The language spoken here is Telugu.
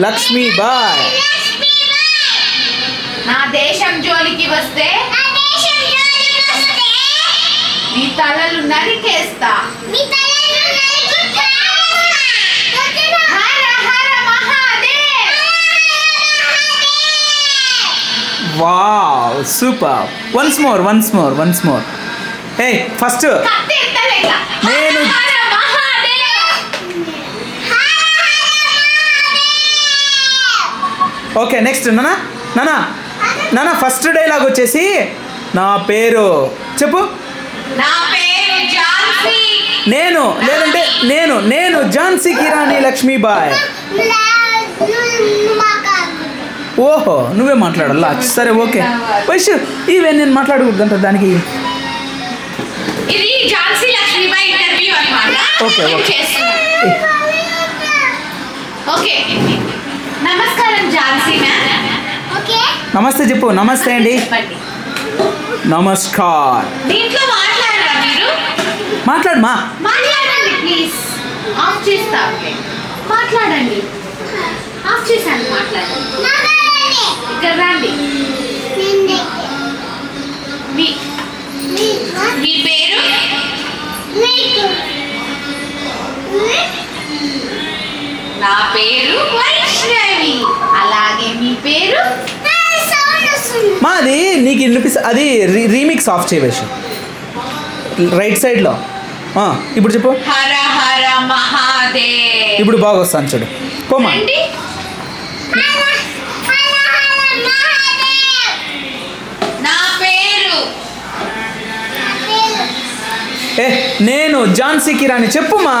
లక్ష్మీబాయి నా దేశం జోలికి వస్తే నీ తలలు నరికేస్తా. Wow super. Once more once more once more. ఏ ఫస్ట్. ఓకే నెక్స్ట్ నానా? నానా? నానా ఫస్ట్ డైలాగ్ వచ్చేసి నా పేరు చెప్పు. నేను లేదంటే నేను నేను ఝాన్సీ కిరాణి లక్ష్మీబాయ్. ఓహో నువ్వే మాట్లాడాలా? సరే ఓకే. వైష్ ఇవే నేను మాట్లాడకూడదంట దానికి. ఓకే. ఓకే. నమస్తే చెప్పు నమస్తే అండి. నమస్కార్. దీంట్లో మాట్లాడరా మీరు? మాట్లాడమా? మాట్లాడండి ఆఫ్ మాట్లాడండి. ఆఫ్ చేశాను మాట్లాడండి. ఇక్కడ రండి. మీ మీ పేరు? నా పేరు వైష్ణవి. అలాగే మీ పేరు మాది నీకు వినిపిస్తా అది రీ రీమిక్స్ ఆఫ్ చేయవేష్ రైట్ సైడ్లో ఆ, ఇప్పుడు చెప్పు. హర హర మహాదేవ్. ఇప్పుడు బాగా వస్తాను చూడు. పోమా రండి. నా పేరు. ఏ నేను ఝాన్సీ కిరాణి. చెప్పుమా.